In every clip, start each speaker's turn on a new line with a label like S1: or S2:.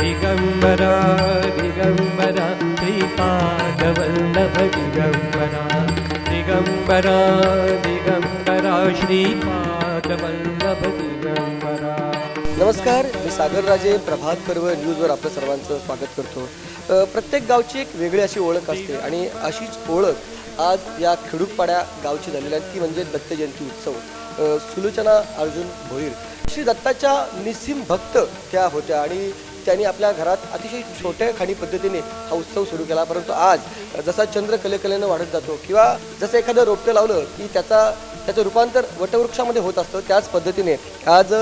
S1: दिगम्बरा दिगम्बरा श्रीपादवल्लभ दिगम्बरा दिगम्बरा दिगम्बरा श्रीपादवल्लभ दिगम्बरा
S2: नमस्कार मी सागरराजे प्रभात पर्व न्यूजवर आपलं सर्वांचं स्वागत करतो. प्रत्येक गावची एक वेगळी अशी ओळख असते आणि अशीच ओळख आज या खेडूकपाड्या गावची झालेली आहे. ती म्हणजे दत्त जयंती उत्सव सुलोचना अर्जुन भोईर. श्री दत्ताच्या निस्सीम भक्त त्या होत्या. आणि त्यांनी आपल्या घरात अतिशय छोट्या खाणी पद्धतीने हा उत्सव सुरू केला. परंतु आज जसा चंद्र कलेकलेनं वाढत जातो किंवा जसं एखादं रोपटं लावलं की त्याचा त्याचं रूपांतर वटवृक्षामध्ये होत असतं त्याच पद्धतीने आज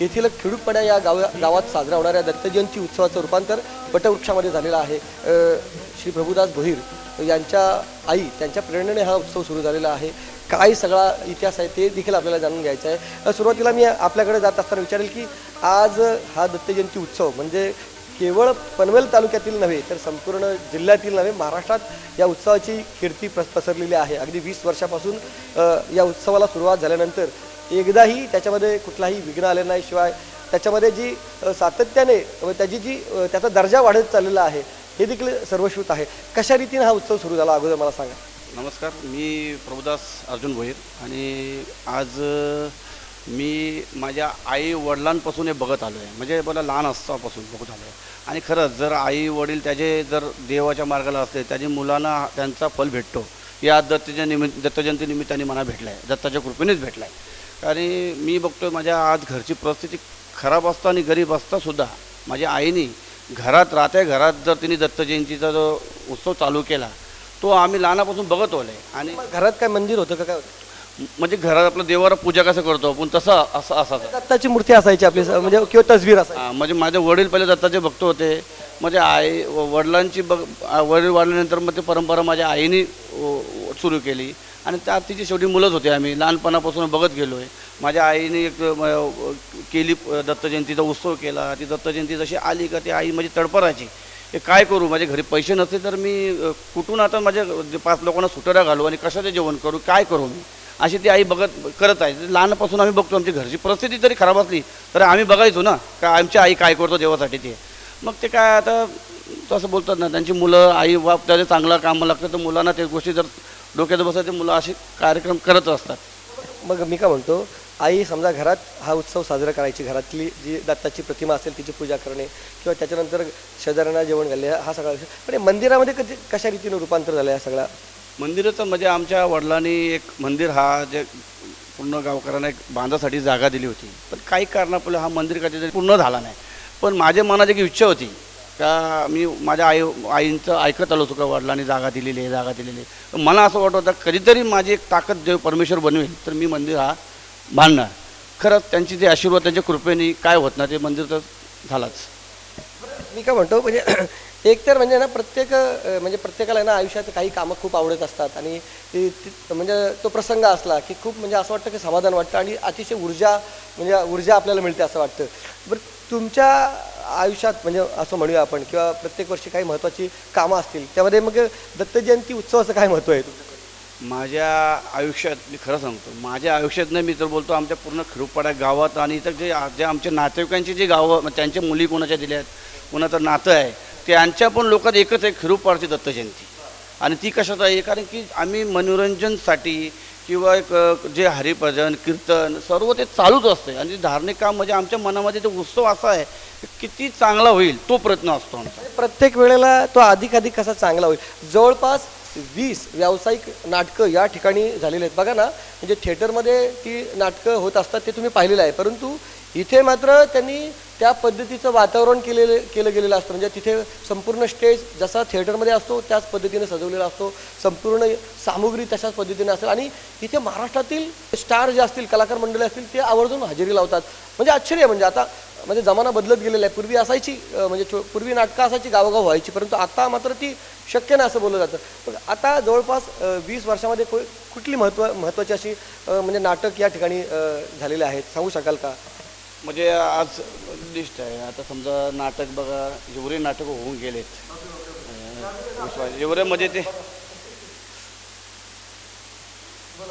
S2: येथील खेडूपड्या या गाव गावात साजरा होणाऱ्या दत्तजयंती उत्सवाचं रूपांतर वटवृक्षामध्ये झालेलं आहे. श्री प्रभुदास भोईर यांच्या आई त्यांच्या प्रेरणेने हा उत्सव सुरू झालेला आहे. काय सगळा इतिहास आहे ते देखील आपल्याला जाणून घ्यायचं आहे. सुरुवातीला मी आपल्याकडे जात असताना विचारेल की आज हा दत्त जयंती उत्सव म्हणजे केवळ पनवेल तालुक्यातील नव्हे तर संपूर्ण जिल्ह्यातील नव्हे महाराष्ट्रात या उत्सवाची कीर्ती प्रस पसरलेली आहे. अगदी वीस वर्षापासून या उत्सवाला सुरुवात झाल्यानंतर एकदाही त्याच्यामध्ये कुठलाही विघ्न आले नाही शिवाय त्याच्यामध्ये जी सातत्याने व त्याची जी त्याचा दर्जा वाढत चाललेला आहे हे देखील सर्वश्रुत आहे. कशा रीतीने हा उत्सव सुरू झाला? अगोदर मला सांगा.
S3: नमस्कार मी प्रभुदास अर्जुन भोईर आणि आज मी माझ्या आई वडिलांपासून हे बघत आलो आहे म्हणजे मला लहान असतापासून बघत आलो आहे आणि खरंच जर आई वडील त्याचे जर देवाच्या मार्गाला असते त्याच्या मुलांना त्यांचा फल भेटतो या दत्तच्या निमित्त दत्तजयंती निमित्ताने मला भेटला आहे दत्ताच्या कृपेनेच भेटला आहे आणि मी बघतो माझ्या आज घरची परिस्थिती खराब असता आणि गरीब असतासुद्धा माझ्या आईने घरात राहत्या घरात जर तिने दत्तजयंतीचा जो उत्सव चालू केला तो आम्ही लहानापासून बघत आलोय. आणि
S2: मग घरात काय मंदिर होतं का? काय होतं?
S3: म्हणजे घरात आपलं देवाला पूजा कसं करतो आपण तसं असं असायचं.
S2: दत्ताची मूर्ती असायची आपली स- म्हणजे किंवा तसवीर असायची.
S3: हा, म्हणजे माझे वडील पहिले दत्ताचे भक्त होते. म्हणजे आई व- वडिलांची बघ आ- वडील वाढल्यानंतर मग ते परंपरा माझ्या आईने सुरू केली. आणि त्यात तिची शेवटी मुलंच होते आम्ही. लहानपणापासून बघत गेलो आहे माझ्या आईने एक म- केली अ, दत्त जयंतीचा उत्सव केला. ती दत्त जयंती जशी आली का ती आई माझी तडपडायची हे काय करू? माझ्या घरी पैसे नसते तर मी कुठून आता माझ्या पाच लोकांना सुटऱ्या घालू आणि कशाचं जेवण करू? काय करू मी? अशी ती आई बघत करत आहे. लहानपासून आम्ही बघतो आमची घरची परिस्थिती जरी खराब असली तर आम्ही बघायचो ना का आमची आई काय करतो देवासाठी ते. मग ते काय आता तसं बोलतात ना त्यांची मुलं आई बाप त्याचे चांगलं कामं लागतं तर मुलांना ते गोष्टी जर डोक्यात बसतात ते मुलं असे कार्यक्रम करत असतात.
S2: मग मी काय म्हणतो आई समजा घरात हा उत्सव साजरा करायची घरातली जी दत्ताची प्रतिमा असेल तिची पूजा करणे किंवा त्याच्यानंतर शेजाऱ्यांना जेवण घालणे हा सगळा विषय. पण मंदिरामध्ये कधी कशा रीतीनं रूपांतर झालं या सगळा?
S3: मंदिराचं म्हणजे आमच्या वडिलांनी एक मंदिर हा जे पूर्ण गावकऱ्यांना एक बांधासाठी जागा दिली होती. पण काही कारणापुढे हा मंदिर कधी पूर्ण झाला नाही. पण माझ्या मनात एक इच्छा होती. का मी माझ्या आई आईंचं ऐकत आलो होतो का वडिलांनी जागा दिलेली आहे जागा दिलेली आहे. मला असं वाटत होतं कधीतरी माझी एक ताकद जे परमेश्वर बनवेल तर मी मंदिर हा भांडणार खरंच त्यांची जे आशीर्वाद त्यांच्या कृपेने काय होत ना ते मंदिर तर झालाच.
S2: मी काय म्हणतो म्हणजे एकतर म्हणजे ना प्रत्येक म्हणजे प्रत्येकाला ना आयुष्यात काही कामं खूप आवडत असतात आणि ती- म्हणजे तो प्रसंग असला की खूप म्हणजे असं वाटतं की समाधान वाटतं आणि अतिशय ऊर्जा म्हणजे ऊर्जा आपल्याला मिळते असं वाटतं. बरं तुमच्या आयुष्यात म्हणजे असं म्हणूया आपण किंवा प्रत्येक वर्षी काही महत्त्वाची कामं असतील त्यामध्ये मग दत्तजयंती उत्सवाचं काय महत्त्व आहे तुमचं?
S3: माझ्या आयुष्यात मी खरं सांगतो माझ्या आयुष्यात नाही मी तर बोलतो आमच्या पूर्ण खिरुपाड्या गावात आणि इथं जे जे आमच्या नातेवाईकांची जी गावं त्यांच्या मुली कोणाच्या दिल्या आहेत कोणाचं नातं आहे त्यांच्या पण लोकात एकच आहे खिरुपाडची दत्तजयंती. आणि ती कशात आहे? कारण की आम्ही मनोरंजनसाठी किंवा एक जे हरिभजन कीर्तन सर्व ते चालूच असते आणि धार्मिक काम म्हणजे आमच्या मनामध्ये तो उत्सव असा आहे की किती चांगला होईल तो प्रयत्न असतो आमचा.
S2: प्रत्येक वेळेला तो अधिक अधिक कसा चांगला होईल? जवळपास वीस व्यावसायिक नाटकं या ठिकाणी झालेली आहेत. बघा ना म्हणजे थिएटरमध्ये ती नाटकं होत असतात ते तुम्ही पाहिलेलं आहे. परंतु इथे मात्र त्यांनी त्या पद्धतीचं वातावरण केलेलं केलं गेलेलं असतं. म्हणजे तिथे संपूर्ण स्टेज जसा थिएटरमध्ये असतो त्याच पद्धतीने सजवलेला असतो. संपूर्ण सामुग्री तशाच पद्धतीने असेल. आणि इथे महाराष्ट्रातील स्टार जे असतील कलाकार मंडळी असतील ते आवर्जून हजेरी लावतात. म्हणजे आश्चर्य आहे. म्हणजे आता म्हणजे जमाना बदलत गेलेला आहे. पूर्वी असायची म्हणजे छो- पूर्वी नाटकं असायची गावोगाव व्हायची परंतु आता मात्र ती शक्य नाही असं बोललं जातं. पण आता जवळपास वीस वर्षामध्ये को कुठली महत्त्व महत्त्वाची अशी म्हणजे नाटक या ठिकाणी झालेले आहेत? सांगू शकाल का?
S3: म्हणजे आज लिस्ट आहे. आता समजा नाटक बघा एवढे नाटक होऊन गेलेत. एवढे म्हणजे ते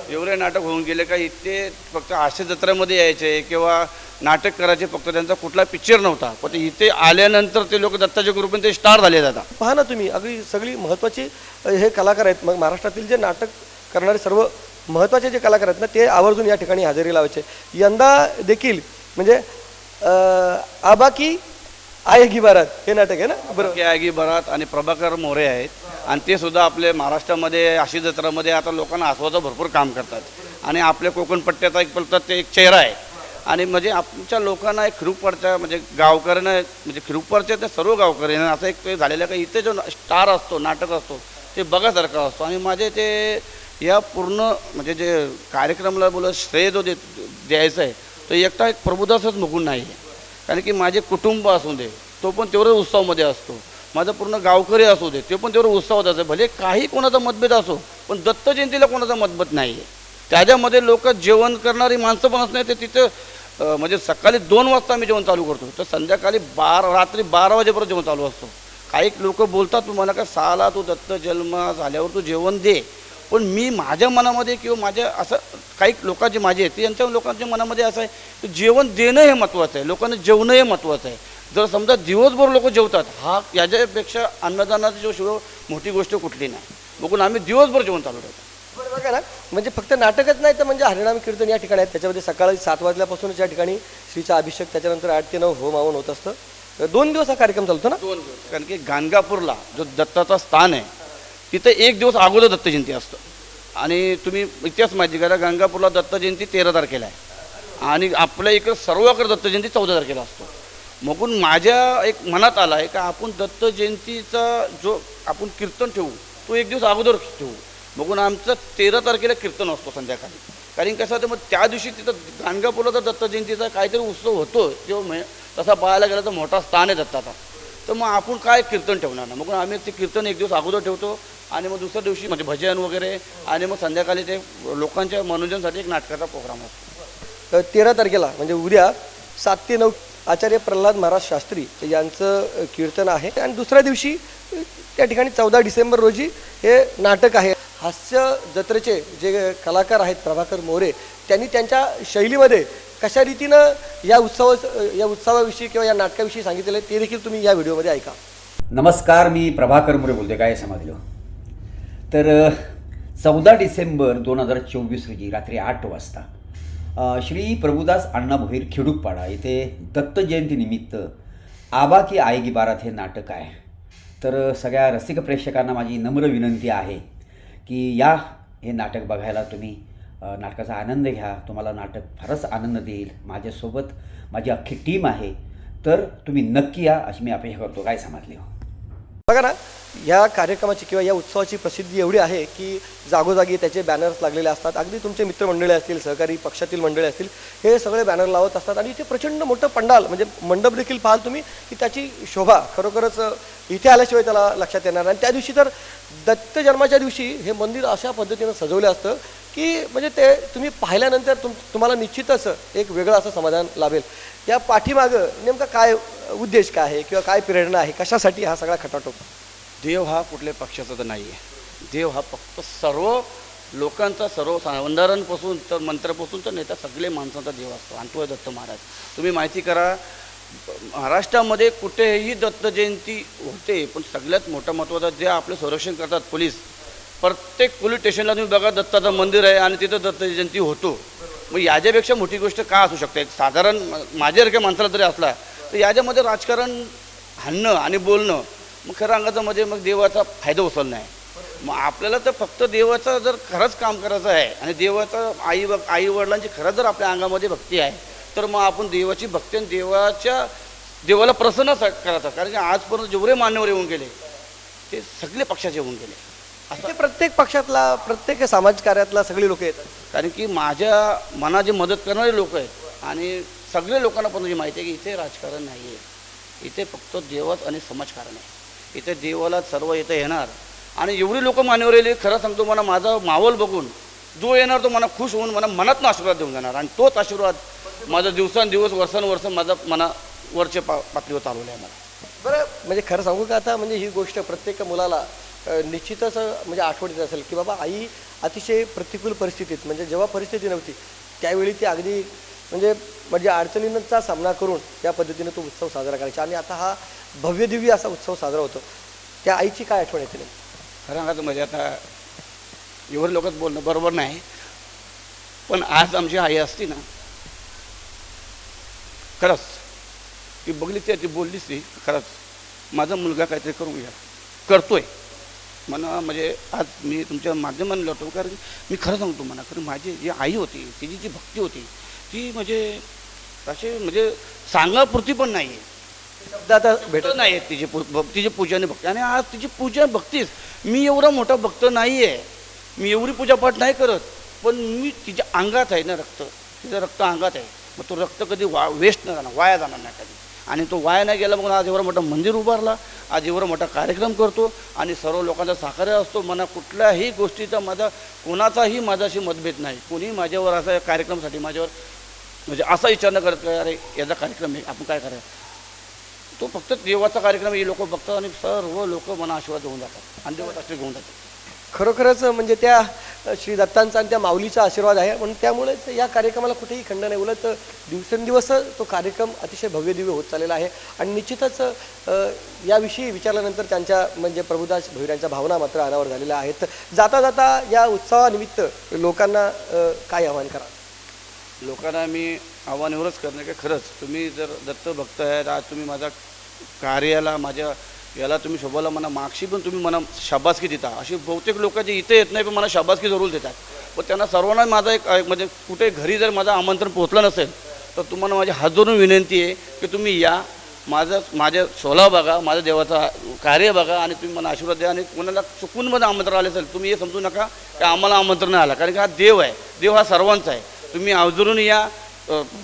S3: एवढे नाटक होऊन गेले का इथे फक्त आशे जत्रेमध्ये यायचे किंवा नाटक करायचे फक्त त्यांचा कुठला पिक्चर नव्हता. पण इथे आल्यानंतर ते लोक दत्ताच्या ग्रुपने ते स्टार झाले जातात
S2: पहा ना तुम्ही अगदी सगळी महत्त्वाची हे कलाकार आहेत. मग महाराष्ट्रातील जे नाटक करणारे सर्व महत्त्वाचे जे कलाकार आहेत ना ते आवर्जून या ठिकाणी हजेरी लावायचे. यंदा देखील म्हणजे अ, आबा की आय की बारात हे नाटक आहे ना? बरोबर
S3: के आगी बरात आणि प्रभाकर मोरे आहेत. आणि ते सुद्धा आपले महाराष्ट्रामध्ये आशी जत्रामध्ये आता लोकांना आसवाचं भरपूर काम करतात. आणि आपल्या कोकणपट्ट्याचा एक बोलतात ते एक चेहरा आहे. आणि म्हणजे आमच्या लोकांना एक खिरुपरच्या म्हणजे गावकऱ्यांना म्हणजे खिरूपरच्या त्या सर्व गावकऱ्यांना असं एक ते झालेलं काही इथे जो स्टार असतो नाटक असतो ते बघासारखा असतो. आणि माझे ते या पूर्ण म्हणजे जे कार्यक्रमाला बोला श्रेय जो दे द्यायचा आहे तो एकटा एक प्रभुदासच मुकून नाही आहे. कारण की माझे कुटुंब असू दे तो पण तेवढं उत्सवामध्ये असतो. माझं पूर्ण गावकरी असू दे ते पण तेवढं उत्साह असतं भले काही कोणाचा मतभेद असो पण दत्त जयंतीला कोणाचा मतभेद नाही आहे त्याच्यामध्ये लोक जेवण करणारी माणसं पण असणार ते तिथं म्हणजे सकाळी दोन वाजता आम्ही जेवण चालू करतो. तर संध्याकाळी बारा रात्री बारा वाजेपर्यंत जेवण चालू असतो. काही लोक बोलतात तुम्हाला का साला तू दत्त जन्म झाल्यावर तू जेवण दे. पण मी माझ्या मनामध्ये किंवा माझ्या असं काही लोकांचे माझे आहेत यांच्या लोकांच्या मनामध्ये असं आहे की जेवण देणं हे महत्त्वाचं आहे. लोकांना जेवणं हे महत्त्वाचं आहे. जर समजा दिवसभर लोक जेवतात हा याच्यापेक्षा अन्नदानाची जो शिव मोठी गोष्ट कुठली नाही. बघून आम्ही दिवसभर जेवण चालू ठेवतो.
S2: बरं बघा ना म्हणजे फक्त नाटकच नाही तर म्हणजे हरिनाम कीर्तन या ठिकाणी आहेत. त्याच्यामध्ये सकाळी सात वाजल्यापासूनच या ठिकाणी श्रीचा अभिषेक त्याच्यानंतर आठ ते नऊ होम हवन होत असतं. दोन दिवस हा कार्यक्रम चालतो ना?
S3: दोन दिवस. कारण की गाणगापूरला जो दत्ताचा स्थान आहे तिथं एक दिवस अगोदर दत्त जयंती असतं. आणि तुम्ही इतिहास माहिती करा गंगापूरला दत्त जयंती तेरा तारखेला आहे. आणि आपल्या इकडं सर्वाकडे दत्त जयंती चौदा तारखेला असतो. मगून माझ्या एक मनात आला आहे का आपण दत्त जयंतीचा जो आपण कीर्तन ठेवू तो एक दिवस अगोदर ठेवू. बघून आमचं तेरा तारखेला कीर्तन असतो संध्याकाळी. कारण कसं होतं मग त्या दिवशी तिथं गाणगापूरला तर दत्त जयंतीचा काहीतरी उत्सव होतो किंवा मे तसा पाहायला गेला तर मोठा स्थान आहे दत्ताचा. तर मग आपण काय कीर्तन ठेवणार ना? मग आम्ही ते कीर्तन एक दिवस अगोदर ठेवतो आणि मग दुसऱ्या दिवशी म्हणजे भजन वगैरे आणि मग संध्याकाळी ते लोकांच्या मनोरंजनासाठी एक नाटकाचा प्रोग्राम असतो.
S2: तेरा तारखेला म्हणजे उद्या सात ते नऊ आचार्य प्रल्हाद महाराज शास्त्री यांचं कीर्तन आहे. आणि दुसऱ्या दिवशी त्या ठिकाणी चौदा डिसेंबर रोजी हे नाटक आहे. हास्य जत्रेचे जे कलाकार आहेत प्रभाकर मोरे त्यांनी त्यांच्या शैलीमध्ये कशा रीतीनं या उत्सवा या उत्सवाविषयी किंवा या नाटकाविषयी सांगितलेलं आहे ते देखील तुम्ही या व्हिडिओमध्ये ऐका.
S4: नमस्कार मी प्रभाकर मोरे बोलते काय समजलं तर चौदा डिसेंबर दोन हजार चोवीस रोजी रात्री आठ वाजता श्री प्रभुदास अण्णा भोईर खेडूकपाडा येथे दत्त जयंतीनिमित्त आबा की आएगी बारात हे नाटक आहे. तर सगळ्या रसिक प्रेक्षकांना माझी नम्र विनंती आहे की या हे नाटक बघायला तुम्ही नाटकाचा आनंद घ्या. तुम्हाला नाटक फारच आनंद देईल. माझ्यासोबत माझी अख्खी टीम आहे. तर तुम्ही नक्की या अशी मी अपेक्षा करतो. काय समजले हो?
S2: बघा ना या कार्यक्रमाची किंवा या उत्सवाची प्रसिद्धी एवढी आहे की जागोजागी त्याचे बॅनर्स लागलेले असतात. अगदी तुमचे मित्रमंडळी असतील सहकारी पक्षातील मंडळी असतील हे सगळे बॅनर लावत असतात. आणि इथे प्रचंड मोठं पंडाल म्हणजे मंडप देखील पाहाल तुम्ही की त्याची शोभा खरोखरच इथे आल्याशिवाय त्याला लक्षात येणार आणि त्या दिवशी तर दत्त जन्माच्या दिवशी हे मंदिर अशा पद्धतीनं सजवलं असतं की म्हणजे ते तुम्ही पाहिल्यानंतर तुम तुम्हाला निश्चितच एक वेगळं असं समाधान लाभेल. या पाठीमागं नेमका काय उद्देश काय आहे किंवा काय प्रेरणा आहे? कशासाठी हा सगळा खटाटोप
S3: देव हा कुठल्या पक्षाचा तर नाही आहे देव हा फक्त सर्व लोकांचा सर्व सावंधारांपासून तर मंत्रापासून तर नेता सगळे माणसांचा देव असतो. आणि दत्त महाराज. तुम्ही माहिती करा महाराष्ट्रामध्ये कुठेही दत्त जयंती होते पण सगळ्यात मोठं महत्त्वाचं जे आपलं संरक्षण करतात पोलीस. प्रत्येक पोलीस स्टेशनला तुम्ही बघा दत्ताचं मंदिर आहे आणि तिथं दत्त जयंती होतो. मग याच्यापेक्षा मोठी गोष्ट का असू शकते? एक साधारण माझ्यासारख्या माणसाला जरी असला तर याच्यामध्ये राजकारण हाणणं आणि बोलणं मग खरं अंगाचं म्हणजे मग देवाचा फायदा उचलणं आहे. मग आपल्याला तर फक्त देवाचं जर खरंच काम करायचं आहे आणि देवाचं आई व आई वडिलांची खरंच जर आपल्या अंगामध्ये भक्ती आहे तर मग आपण देवाची भक्ती आणि देवाच्या देवाला प्रसन्न करायचं कारण की आजपर्यंत जेवढे मान्यवर येऊन गेले ते सगळे पक्षाचे होऊन गेले.
S2: ते प्रत्येक पक्षातला प्रत्येक समाज कार्यातला सगळी लोक येतात.
S3: कारण की माझ्या मनाची मदत करणारे लोक आहेत. आणि सगळे लोकांना पण तुझी माहिती आहे की इथे राजकारण नाही आहे इथे फक्त देवच आणि समाजकारण आहे. इथे देवाला सर्व इथे येणार. आणि एवढी लोक मान्यवर येईल खरं सांगतो मला माझा मावल बघून जो येणार तो मला खुश होऊन मला मनातनं आशीर्वाद देऊन जाणार. आणि तोच आशीर्वाद माझा दिवसांदिवस वर्षानुवर्ष माझा मना वरच्या पा पातळीवर चालवला आहे मला.
S2: बरं म्हणजे खरं सांगू का आता म्हणजे ही गोष्ट प्रत्येक मुलाला निश्चितच म्हणजे आठवणीत असेल की बाबा आई अतिशय प्रतिकूल परिस्थितीत म्हणजे जेव्हा परिस्थिती नव्हती त्यावेळी ती अगदी म्हणजे म्हणजे अडचणींचा सामना करून त्या पद्धतीने तो उत्सव साजरा करायचा. आणि आता हा भव्यदिव्य असा उत्सव साजरा होतो. त्या आईची काय आठवण येते
S3: खरं सांगायचं म्हणजे आता एवढं लोकच बोलणं बरोबर नाही. पण आज आमची आई असती ना खरंच ती बघली ती बोललीच ती खरंच. माझा मुलगा काहीतरी करूया. घ्या करतोय. म्हणा म्हणजे आज मी तुमच्या माध्यमाने लढतो कारण मी खरं सांगतो म्हणा कारण माझी जी आई होती तिची जी भक्ती होती ती म्हणजे असे म्हणजे सांगापुरती पण नाही आहे
S2: शब्द आता भेटत
S3: नाही. आहेत तिची पू तिची पूजा आणि भक्ती. आणि आज तिची पूजा भक्तीच. मी एवढा मोठा भक्त नाही आहे मी एवढी पूजापाठ नाही करत पण मी तिच्या अंगात आहे ना रक्त. तिचं रक्त अंगात आहे. मग तो रक्त कधी वा वेस्ट नाही जाणार वाया जाणार नाही कधी. आणि तो वाया नाही गेला मग आज एवढं मोठं मंदिर उभारला. आज एवढं मोठा कार्यक्रम करतो आणि सर्व लोकांचा साखर्य असतो. मला कुठल्याही गोष्टीचा माझा कोणाचाही माझ्याशी मतभेद नाही. कोणी माझ्यावर असा या कार्यक्रमासाठी माझ्यावर म्हणजे असा विचार न करत काय अरे याचा कार्यक्रम आहे आपण काय करायचं? तो फक्त देवाचा कार्यक्रम हे लोक बघतात आणि सर्व लोक मना आशीर्वाद घेऊन जातात आणि देवात आशीर्वाद घेऊन जातात.
S2: खरोखरच म्हणजे त्या श्री दत्तांचा आणि त्या माऊलीचा आशीर्वाद आहे. म्हणून त्यामुळेच या कार्यक्रमाला कुठेही खंड नाही. उलट दिवसेंदिवस तो कार्यक्रम अतिशय भव्यदिव्य होत चाललेला आहे. आणि निश्चितच याविषयी विचारल्यानंतर त्यांच्या म्हणजे प्रभुदास भैरांच्या भावना मात्र अनावर झालेल्या आहेत. जाता जाता या उत्सवानिमित्त लोकांना काय आव्हान करा?
S3: लोकांना मी आव्हान एवढंच करणार की खरंच तुम्ही जर दत्त भक्त आहेत आज तुम्ही माझ्या कार्याला माझ्या याला तुम्ही शोभाला म्हणा मागशी पण तुम्ही मला शाबासकी देता. अशी बहुतेक लोक जे इथे येत नाही पण मला शाबासकी जरूर देतात. पण त्यांना सर्वांना माझा एक म्हणजे कुठे घरी जर माझं आमंत्रण पोहोचलं नसेल तर तुम्हाला माझी हात जोडून विनंती आहे की तुम्ही या माझं माझ्या सोला बघा माझ्या देवाचा कार्य बघा आणि तुम्ही मला आशीर्वाद द्या आणि कोणाला चुकून मध्ये आमंत्रण आले असेल तुम्ही हे समजू नका की आम्हाला आमंत्रण आला. आलं कारण की हा देव आहे. देव हा सर्वांचा आहे. तुम्ही आवर्जून या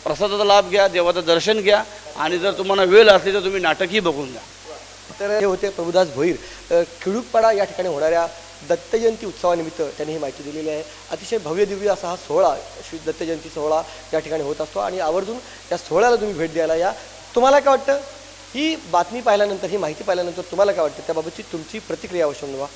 S3: प्रसादाचा लाभ घ्या देवाचं दर्शन घ्या आणि जर तुम्हाला वेळ असली तर तुम्ही नाटकही बघून घ्या.
S2: तर हे होते प्रभुदास भोईर. अ, खिळूकपाडा या ठिकाणी होणाऱ्या दत्तजयंती उत्सवानिमित्त त्यांनी ही माहिती दिलेली आहे. अतिशय भव्य दिव्य असा हा सोहळा श्री दत्तजयंती सोहळा या ठिकाणी होत असतो. आणि आवर्जून या सोहळ्याला तुम्ही भेट द्यायला या. तुम्हाला काय वाटतं? ही बातमी पाहिल्यानंतर ही माहिती पाहिल्यानंतर तुम्हाला काय वाटतं? त्याबाबतची तुमची प्रतिक्रिया अवश्य नवा